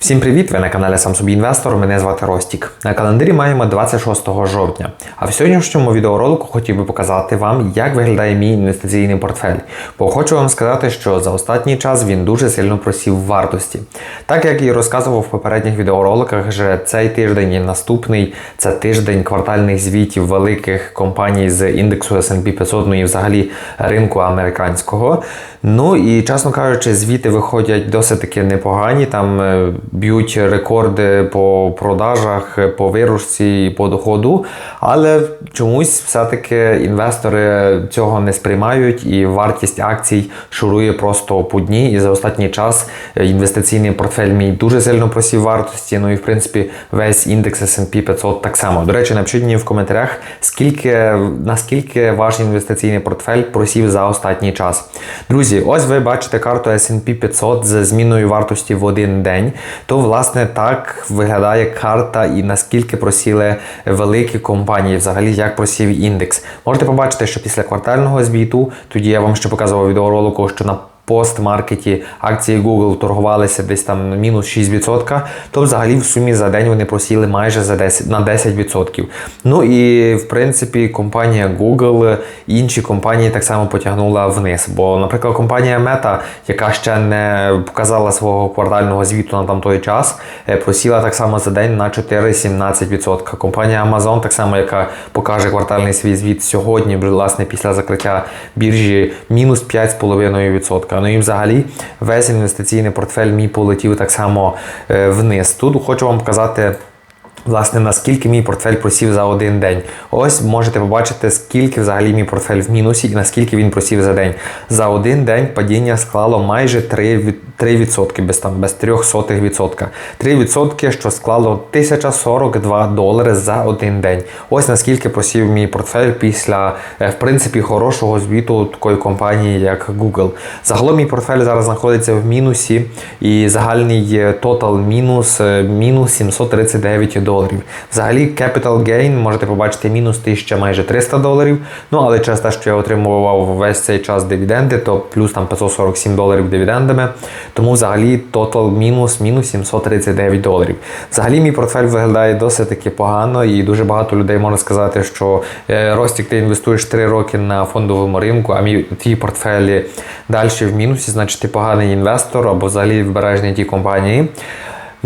Всім привіт! Ви на каналі Сам собі інвестор. Мене звати Ростік. На календарі маємо 26 жовтня. А в сьогоднішньому відеоролику хотів би показати вам, як виглядає мій інвестиційний портфель. Бо хочу вам сказати, що за останній час він дуже сильно просів в вартості. Так як і розказував в попередніх відеороликах, що цей тиждень і наступний це тиждень квартальних звітів великих компаній з індексу S&P 500, ну і взагалі ринку американського. Ну і чесно кажучи, звіти виходять досить таки непогані. Там е, б'ють рекорди по продажах, по виручці і по доходу. Але чомусь все-таки інвестори цього не сприймають, і вартість акцій шурує просто по дні. І за останній час інвестиційний портфель мій дуже сильно просів вартості. Ну і в принципі весь індекс S&P 500 так само. До речі, напишіть мені в коментарях, скільки наскільки ваш інвестиційний портфель просів за останній час. Друзі, ось ви бачите карту S&P 500 з зміною вартості в один день. То власне так виглядає карта і наскільки просіли великі компанії, взагалі як просів індекс. Можете побачити, що після квартального звіту, тоді я вам ще показував відеоролику, що на постмаркеті акції Google торгувалися десь там мінус 6%, то взагалі в сумі за день вони просіли майже за 10, на 10%. Ну і в принципі компанія Google, і інші компанії так само потягнула вниз. Бо, наприклад, компанія Meta, яка ще не показала свого квартального звіту на там той час, е, просіла так само за день на 4,17%. Компанія Amazon, так само, яка покаже квартальний свій звіт сьогодні, власне, після закриття біржі, мінус 5,5%. Ну і взагалі весь інвестиційний портфель мій полетів так само е, вниз. Тут хочу вам показати. Власне, наскільки мій портфель просів за один день. Ось можете побачити, скільки взагалі мій портфель в мінусі і наскільки він просів за день. За один день падіння склало майже 3%, від- 3% без там без 0,03%. 3%, що склало 1042 долари за один день. Ось наскільки просів мій портфель після, е, в принципі, хорошого звіту такої компанії, як Google. Загалом мій портфель зараз знаходиться в мінусі, і загальний тотал мінус е, мінус 739 доларів. Взагалі, capital gain можете побачити мінус 1000 майже 300 доларів. Ну але через те, що я отримував весь цей час дивіденди, то плюс там 547 доларів дивідендами. Тому взагалі тотал мінус мінус 739 доларів. Взагалі мій портфель виглядає досить таки погано, і дуже багато людей можна сказати, що е, Ростік, ти інвестуєш 3 роки на фондовому ринку, а мій твій портфелі далі в мінусі, значить ти поганий інвестор або взагалі вибираєш не ті компанії.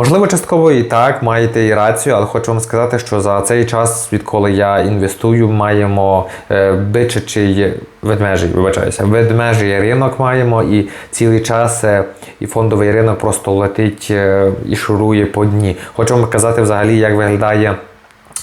Можливо, частково і так, маєте і рацію, але хочу вам сказати, що за цей час, відколи я інвестую, маємо е, бичачий ведмежий, вибачаюся, ведмежий ринок маємо, і цілий час е, і фондовий ринок просто летить е, і шурує по дні. Хочу вам казати взагалі, як виглядає.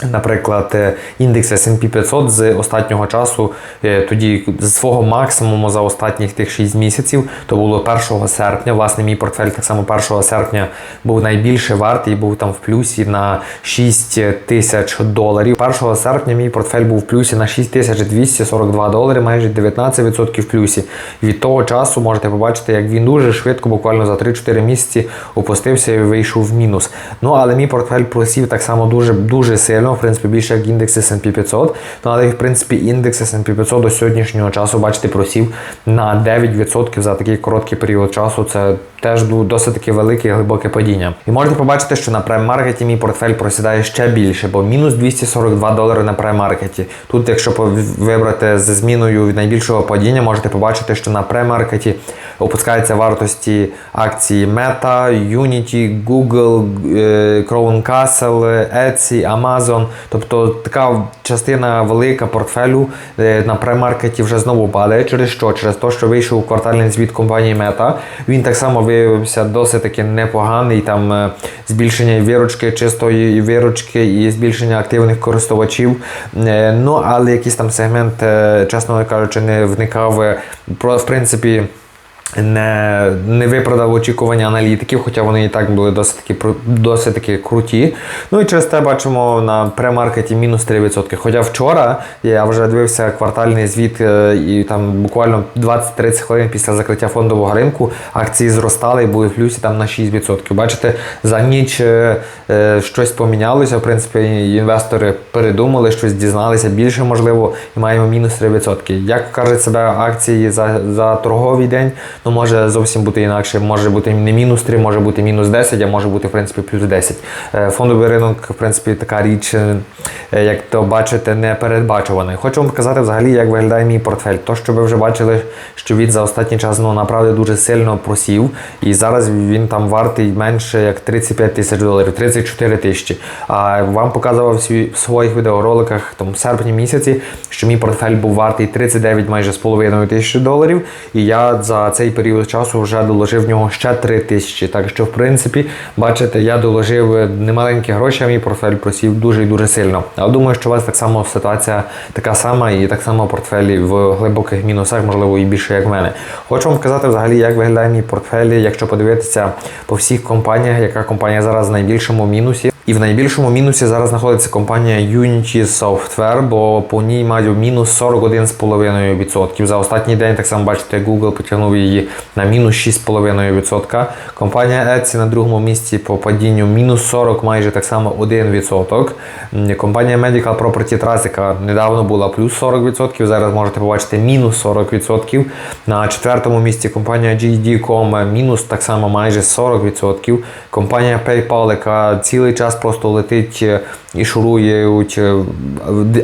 Наприклад, е, індекс S&P 500 з останнього часу, е, тоді з свого максимуму за останніх тих 6 місяців, то було 1 серпня. Власне, мій портфель так само 1 серпня був найбільше вартий, був там в плюсі на 6 тисяч доларів. 1 серпня мій портфель був в плюсі на 6242 долари, майже 19% в плюсі. Від того часу можете побачити, як він дуже швидко, буквально за 3-4 місяці, опустився і вийшов в мінус. Ну але мій портфель просів так само дуже дуже сильно, в принципі, більше як індекс S&P 500. Ну але в принципі індекс S&P 500 до сьогоднішнього часу, бачите, просів на 9% за такий короткий період часу. Це теж досить таки велике і глибоке падіння. І можете побачити, що на прайм-маркеті мій портфель просідає ще більше, бо мінус 242 долари на прайм-маркеті. Тут, якщо вибрати з зміною від найбільшого падіння, можете побачити, що на прайм-маркеті опускаються вартості акції Meta, Unity, Google, е, Crown Castle, Etsy, Amazon. Тобто така частина велика портфелю на прайм-маркеті вже знову падає. Через що? Через те, що вийшов квартальний звіт компанії Meta. Він так само виявився досить таки непоганий. Там е, збільшення виручки, чистої виручки і збільшення активних користувачів. Е, Ну, але якийсь там сегмент, е, чесно кажучи, не вникав. в принципі, не, не виправдав очікування аналітиків, хоча вони і так були досить таки, досить таки круті. Ну і через те бачимо на премаркеті мінус 3%. Хоча вчора я вже дивився квартальний звіт, е, і там буквально 20-30 хвилин після закриття фондового ринку акції зростали і були в плюсі там на 6%. Бачите, за ніч е, е, щось помінялося. В принципі, інвестори передумали, щось дізналися більше, можливо, і маємо мінус 3%. Як кажуть себе акції за, за торговий день, ну може зовсім бути інакше. Може бути не мінус 3, може бути мінус 10, а може бути в принципі плюс 10. Е, Фондовий ринок, в принципі, така річ, е, як то бачите, не передбачуваний. Хочу вам показати взагалі, як виглядає мій портфель. То, що ви вже бачили, що він за останній час ну, направді дуже сильно просів, і зараз він там вартий менше як 35 тисяч доларів, 34 тисячі. А вам показував в своїх відеороликах там, в серпні місяці, що мій портфель був вартий 39 майже з половиною тисячі доларів. І я за цей період часу вже доложив в нього ще 3 тисячі. Так що, в принципі, бачите, я доложив немаленькі гроші, а мій портфель просів дуже і дуже сильно. А думаю, що у вас так само ситуація така сама, і так само портфелі в глибоких мінусах, можливо, і більше як в мене. Хочу вам показати взагалі, як виглядає мій портфель, якщо подивитися по всіх компаніях, яка компанія зараз в найбільшому мінусі. І в найбільшому мінусі зараз знаходиться компанія Unity Software, бо по ній мають мінус 41,5%. За останній день, так само бачите, Google потягнув її на мінус 6,5%. Компанія Etsy на другому місці по падінню мінус 40, майже так само 1%. Компанія Medical Property Trust, яка недавно була плюс 40%, зараз можете побачити мінус 40%. На четвертому місці компанія GD.com мінус так само майже 40%. Компанія PayPal, яка цілий час просто летить е, і шурують е,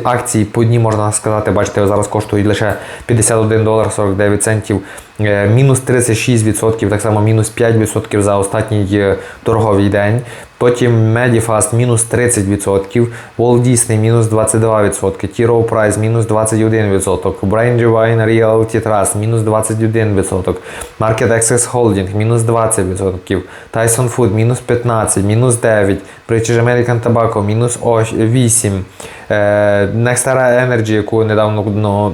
акції по дні, можна сказати, бачите, зараз коштують лише 51 долар 49 центів. Е, Мінус 36%, так само мінус 5% за останній е, торговий день. Потім Medifast мінус 30%, Walt Disney мінус 22%, T. Rowe Price мінус 21%, Brandywine Realty Trust мінус 21%, Market Access Holding мінус 20%, Tyson Food мінус 15%, мінус 9%, British American Tobacco мінус 8%, е, Nextera Energy, яку недавно, ну,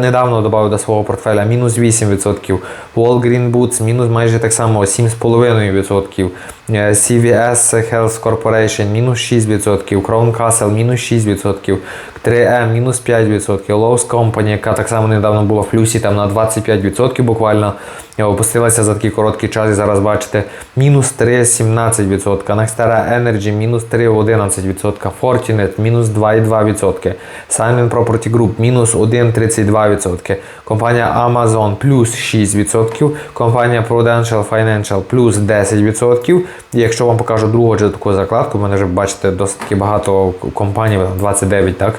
недавно додав до свого портфеля, мінус 8%, Walgreen Boots мінус майже так само 7,5%, е, CVS Health Corporation мінус 6%, Crown Castle мінус 6%, 3M мінус 5%, Lowe's Company, яка так само недавно була в плюсі там на 25% буквально е, опустилася за такий короткий час. І зараз бачите мінус 3,17%, Nextera Energy мінус 3,11%, Fortinet мінус 2,2%, Simon Property Group мінус 1,32%, компанія Amazon плюс 6%, компанія Prudential Financial плюс 10%. І якщо вам покажу другу чи таку закладку, мене вже бачите досить багато компаній, 29, так?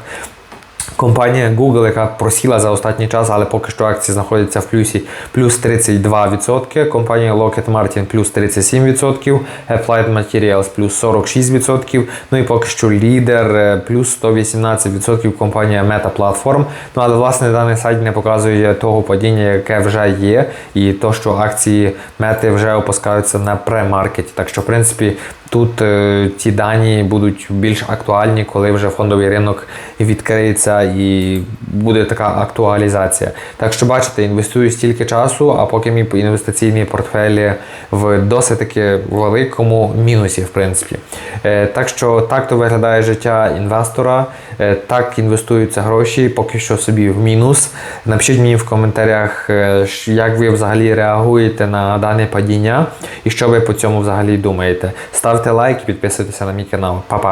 Компанія Google, яка просіла за останній час, але поки що акції знаходяться в плюсі плюс 32%. Компанія Lockheed Martin плюс 37%, Applied Materials плюс 46%. Ну і поки що лідер е, плюс 118% компанія Meta Platform. Ну але власне даний сайт не показує того падіння, яке вже є, і то, що акції Meta вже опускаються на премаркеті. Так що, в принципі, Тут е, ті дані будуть більш актуальні, коли вже фондовий ринок відкриється і буде така актуалізація. Так що бачите, інвестую стільки часу, а поки мій інвестиційний портфель в досить таки великому мінусі, в принципі. Е, так що так то виглядає життя інвестора, е, так інвестуються гроші, поки що собі в мінус. Напишіть мені в коментарях, е, як ви взагалі реагуєте на дане падіння і що ви по цьому взагалі думаєте. Ставте лайк і підписуйтеся на мій канал. Па-па!